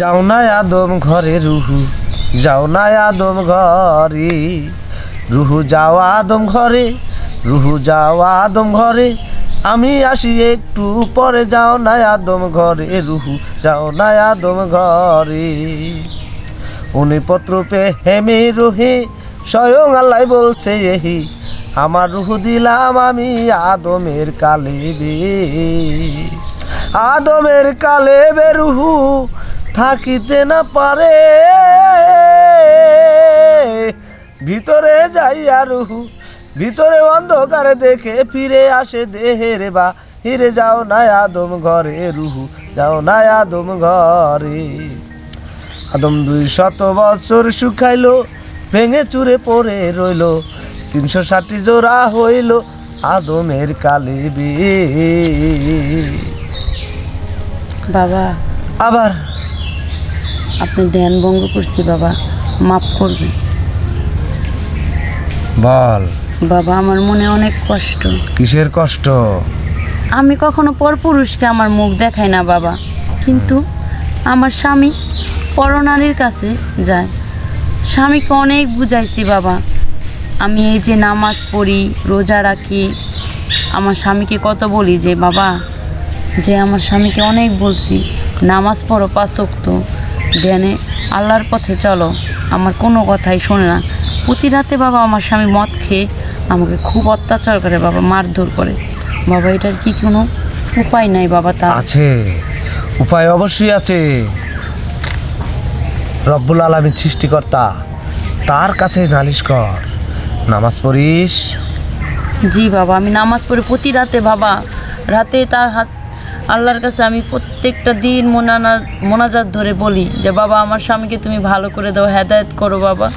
যাও না আদম ঘরে রুহু, যাও না আদম ঘরে। রুহু, যাও আদম ঘরে, রুহু, যাও আদম ঘরে। আমি আসি একটু পরে, যাও না আদম ঘরে রুহু, যাও না আদম ঘরে। উনি পত্র পে হেমে রুহে স্বয়ং আল্লাহ বলছে এহি, আমার রুহু দিলাম আমি আদমের কালে বে আদমের কালে বে রুহু থাকিতে না পারে। ভিতরে যাইয়া রুহু ভিতরে অন্ধকারে দেখে ফিরে আসে দেহের বা হিরে যাও না আদম ঘরে রুহু যাও না আদম ঘরে। আদম দুই শত বছর শুকাইলো ভেঙে চুরে পড়ে রইল তিনশো ষাটটি জোড়া হইল আদমের কালে বাবা। আবার আপনি ধ্যান ভঙ্গ করছি বাবা। মাফ করবেন। বল। বাবা আমার মনে অনেক কষ্ট। কিসের কষ্ট? আমি কখনো পরপুরুষকে আমার মুখ দেখাই না বাবা। কিন্তু আমার স্বামী পরনারীর কাছে যায়। স্বামীকে অনেক বুঝাইছি বাবা। আমি এই যে নামাজ পড়ি রোজা রাখি আমার স্বামীকে কত বলি যে বাবা যে আমার স্বামীকে অনেক বলছি নামাজ পড়ো পাঁচক্ত ধ্যানে আল্লাহর পথে চলো। আমার কোনো কথাই শোনে না। প্রতি রাতে বাবা আমার স্বামী মদ খেয়ে আমাকে খুব অত্যাচার করে বাবা মারধর করে। বাবা এটার কি কোনো উপায় নাই বাবা তা আছে। উপায় অবশ্যই আছে। রব্বুল আলমীর সৃষ্টিকর্তা তার কাছে নালিশ কর। নামাজ পড়িস। জি বাবা আমি নামাজ পড়ি প্রতি রাতে বাবা। রাতে তার হাত আল্লাহর কাছে আমি প্রত্যেকটা দিন মোনানা মোনাজাত ধরে বলি যে বাবা আমার স্বামীকে তুমি ভালো করে দাও হেদায়েত করো বাবা।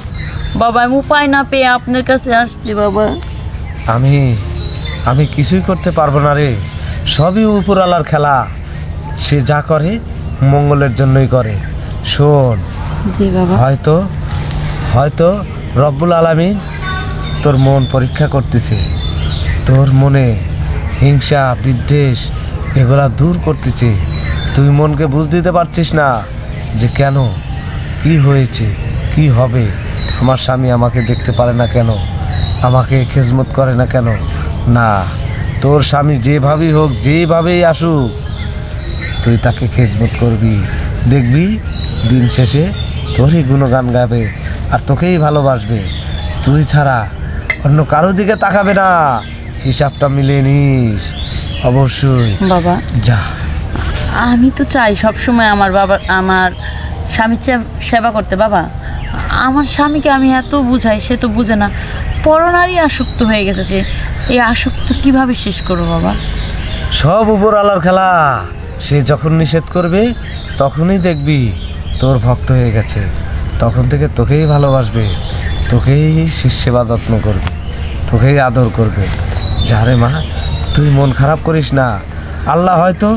বাবা আমি উপায় না পেয়ে আপনার কাছে আসছি বাবা। আমি আমি কিছুই করতে পারব না রে। সবই উপর আলার খেলা। সে যা করে মঙ্গলের জন্যই করে। শোন হয়তো হয়তো রব্বুল আলামিন তোর মন পরীক্ষা করতেছে। তোর মনে হিংসা বিদ্বেষ এগুলা দূর করতেছে। তুই মনকে বুঝ দিতে পারছিস না যে কেন, কি হয়েছে, কি হবে? আমার স্বামী আমাকে দেখতে পারে না কেন? আমাকে খেজমত করে না কেন? না, তোর স্বামী যেভাবেই হোক, যেভাবেই আসুক, তুই তাকে খেজমত করবি। দেখবি, দিন শেষে তোরই গুণগান গাবে আর তোকেই ভালোবাসবে। তুই ছাড়া অন্য কারও দিকে তাকাবে না। হিসাবটা মিলিয়ে নিস। অবশ্যই। বাবা। যা। আমি তো চাই সব সময় আমার বাবা আমার স্বামীর সেবা করতে। বাবা আমার স্বামীকে আমি এত বুঝাই সে তো বুঝে না। পরনারী আসক্ত হয়ে গেছে সে। এই আসক্ত কীভাবে শেষ করব বাবা? সব উপর আলার খেলা। সে যখন নিষেধ করবে তখনই দেখবি তোর ভক্ত হয়ে গেছে। তখন থেকে তোকেই ভালোবাসবে তোকেই শিষ্যেবা যত্ন করবে তোকেই আদর করবে। যারে মা তুই মন খারাপ করিস না। আল্লাহ হয়তো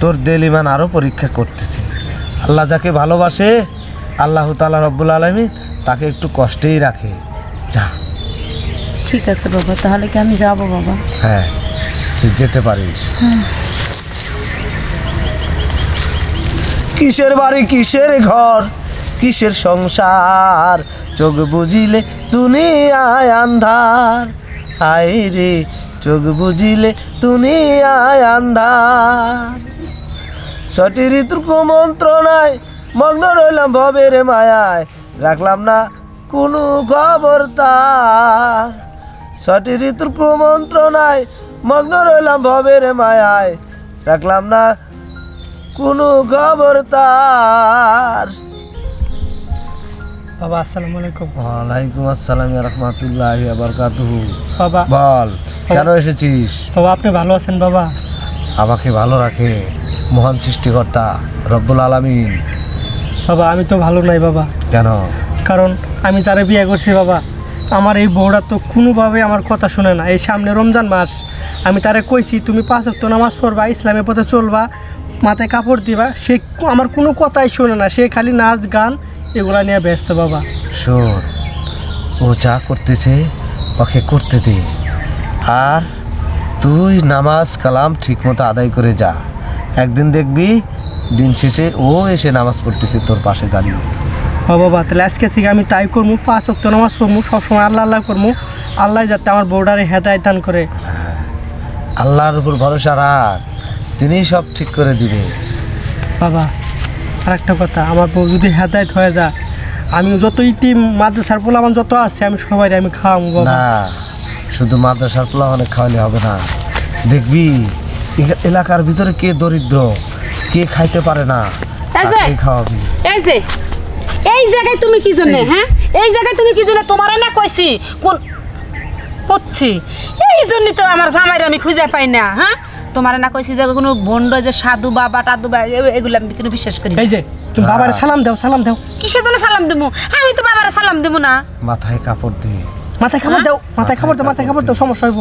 তোর দেল ইমান আরও পরীক্ষা করতেছে। আল্লাহ যাকে ভালোবাসে আল্লাহ তালা রব্বুল আলমী তাকে একটু কষ্টেই রাখে। যা। ঠিক আছে বাবা তাহলে কি আমি যাব বাবা? হ্যাঁ তুই যেতে পারিস। কিসের বাড়ি কিসের ঘর কিসের সংসার? চোখ বুঝিলে দুনিয়ায় আন্ধার। আয় রে চোখ বুঝিলে দুনিয়ায় আন্ধার। ছটি ঋতুর কুমন্ত্রণায় মগ্ন রইলাম ভবের মায়ায় রাখলাম না কোনো খবর তার। ছটি ঋতুর কুমন্ত্র কুমন্ত্রণায় মগ্ন রইলাম ভবের মায়ায় রাখলাম না কোনো খবর তার। বাবা আসসালামু আলাইকুম। ওয়ালাইকুম আসসালাম রহমতুল্লাহ বরকাতুহু। বাবা। বল। কেন এসেছিস? বাবা আপনি ভালো আছেন বাবা? আমাকে ভালো রাখে মহান সৃষ্টিকর্তা রব্বুল আলামিন। বাবা আমি তো ভালো নাই বাবা। কেন? কারণ আমি যারা বিয়ে করছি বাবা আমার এই বউরা তো কোনোভাবে আমার কথা শুনে না। এই সামনে রমজান মাস আমি তারে কইছি তুমি পাঁচ অক্ত নামাজ পড়বা ইসলামের পথে চলবা মাথায় কাপড় দিবা। সে আমার কোনো কথাই শোনে না সে খালি নাচ গান এগুলা নিয়ে ব্যস্ত বাবা। শোন ও যা করতেছে ওকে করতে দে। আর তুই নামাজ কালাম ঠিকমতো আদায় করে যা। একদিন দেখবি দিন শেষে ও এসে নামাজ পড়তেছে তোর পাশে দাঁড়িয়ে। ও বাবা তাহলে আজকে থেকে আমি তাই করব পাঁচ অক্ট নামাজ পড়ব সবসময় আল্লাহ আল্লাহ করব আল্লাহ যাতে আমার বউডারে হেদায় দান করে। আল্লাহর উপর ভরসা রাখ তিনিই সব ঠিক করে দিবে। বাবা আর একটা কথা আমার বউ যদি হেদায়ত হয়ে যায় আমি যত ইতিম মাদ্রাসার পোলামান যত আছে আমি সবাই আমি খাওয়াবো বাবা। শুধু মাদ্রাসার পোলা অনেক খাওয়ালে হবে না। দেখবি এলাকার ভিতরে কে দরিদ্র কে খাইতে পারে না এই যে। খাওয়াবি। এই যে এই জায়গায় তুমি কি জন্য হ্যাঁ? এই জায়গায় তুমি কি জন্য তোমার না কইছি? কোন করছি এই জন্যই তো আমার জামাইরে আমি খুঁজে পাই না হ্যাঁ? তোমার না কইছি যে কোনো বন্ড যে সাধু বাবা টাধু বা এগুলো আমি কোনো বিশ্বাস করি এই যে তুমি বাবারে সালাম দাও সালাম দাও। কিসের জন্য সালাম দেবো আমি তো বাবারে সালাম দেবো না। মাথায় কাপড় দিয়ে মাথায় খাবার দাও মাথায় খাবার দাও মাথায় খাবার দাও সমস্যা হইব।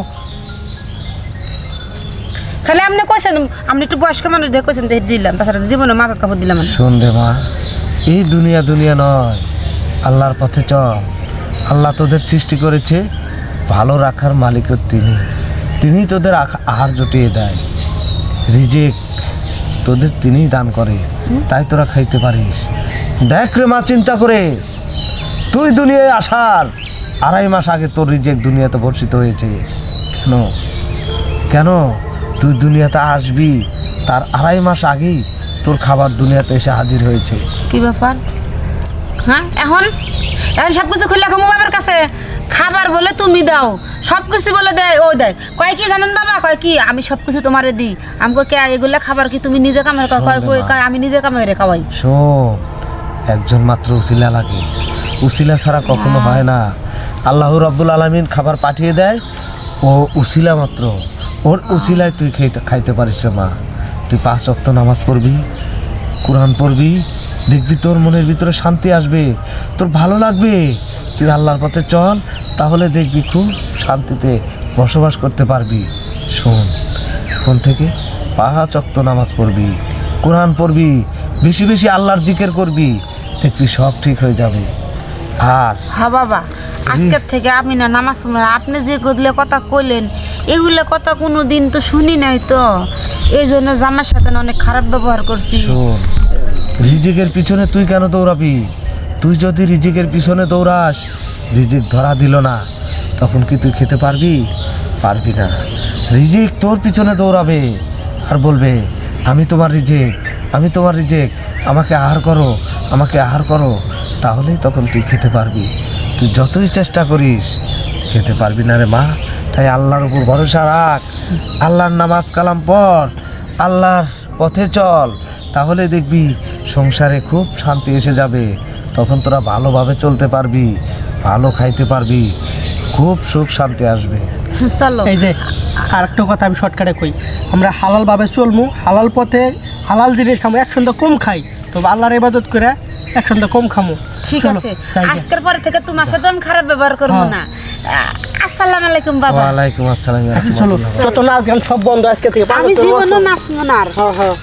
খালি আপনি কইছেন আপনি একটু বয়স্ক মানুষ দেখে কইছেন দিলাম তাছাড়া জীবনে মাথা কাপড় দিলাম শোন রে মা এই দুনিয়া দুনিয়া নয় আল্লাহর পথে চল। আল্লাহ তোদের সৃষ্টি করেছে ভালো রাখার মালিকও তিনি। তিনি তোদের আহার জুটিয়ে দেয়। রিজেক তোদের তিনিই দান করে তাই তোরা খাইতে পারিস। দেখ রে মা চিন্তা করে। তুই দুনিয়ায় আসার আড়াই মাস আগে তোর রিজেক দুনিয়াতে বর্ষিত হয়েছে। কেন? কেন? তুই দুনিয়াতে আসবি তার আড়াই মাস আগেই তোর খাবার দুনিয়াতে এসে হাজির হয়েছে। কি ব্যাপার? হ্যাঁ এখন? এখন সব কিছু খুলে খামো বাবার কাছে। খাবার বলে তুমি দাও সব কিছু বলে দেয় ও দেয়। কয় কি জানেন বাবা? কয় কি? আমি সব কিছু তোমারে দিই। আমাকে কে এগুলা খাবার কি তুমি নিজে কামে কয় কয় কয়- কয় আমি নিজে কামে রে খাওয়াই। শোন একজন মাত্র উসিলা লাগে। উসিলা ছাড়া কখনো হয় না। আল্লাহ রব্বুল আলমিন খাবার পাঠিয়ে দেয়, ও উসিলা মাত্র। ওর উসিলায় তুই খাইতে খাইতে পারিস মা। তুই পাঁচ অক্ত নামাজ পড়বি, কোরআন পড়বি, দেখবি তোর মনের ভিতরে শান্তি আসবে, তোর ভালো লাগবে। তুই আল্লাহর পথে চল, তাহলে দেখবি খুব শান্তিতে বসবাস করতে পারবি। শোন, এখন থেকে পাঁচ অক্ত নামাজ পড়বি, কোরআন পড়বি, বেশি বেশি আল্লাহর জিকের করবি, দেখবি সব ঠিক হয়ে যাবে। আর হা বাবা। আজকের থেকে আমি না নামাজ আপনি যে গদলে কথা কইলেন, এগুলো কথা কোনো দিন তো শুনি নাই তো। এই জন্য জামার সাথে অনেক খারাপ ব্যবহার করছি। রিজিকের পিছনে তুই কেন দৌড়াবি? তুই যদি রিজিকের পিছনে দৌড়াস, রিজিক ধরা দিল না। তখন কি তুই খেতে পারবি? পারবি না। রিজিক তোর পিছনে দৌড়াবে আর বলবে, আমি তোমার রিজেক, আমি তোমার রিজেক, আমাকে আহার করো, আমাকে আহার করো। তাহলেই তখন তুই খেতে পারবি। তুই যতই চেষ্টা করিস খেতে পারবি না রে মা। তাই আল্লাহর উপর ভরসা রাখ। আল্লাহর নামাজ কালাম পড়। আল্লাহর পথে চল। তাহলে দেখবি সংসারে খুব শান্তি এসে যাবে। তখন তোরা ভালোভাবে চলতে পারবি ভালো খাইতে পারবি। খুব সুখ শান্তি আসবে। চলো। এই যে আর একটা কথা আমি শর্টকাটে কই। আমরা হালালভাবে চলমু হালাল পথে হালাল জিনিস খামো একসঙ্গে কম খাই। তবে আল্লাহর ইবাদত করে একসঙ্গে কম খামো। ঠিক আছে। আজকের পরে থেকে তোমার সাথে আমি খারাপ ব্যবহার করব হ্যাঁ। না। আসসালামু আলাইকুম বাবা। ওয়া আলাইকুম আসসালাম আচ্ছা চলো। যত নাচ গান সব বন্ধ আজকে থেকে। আমি জীবনও নাচবো না। আর হ্যাঁ হ্যাঁ।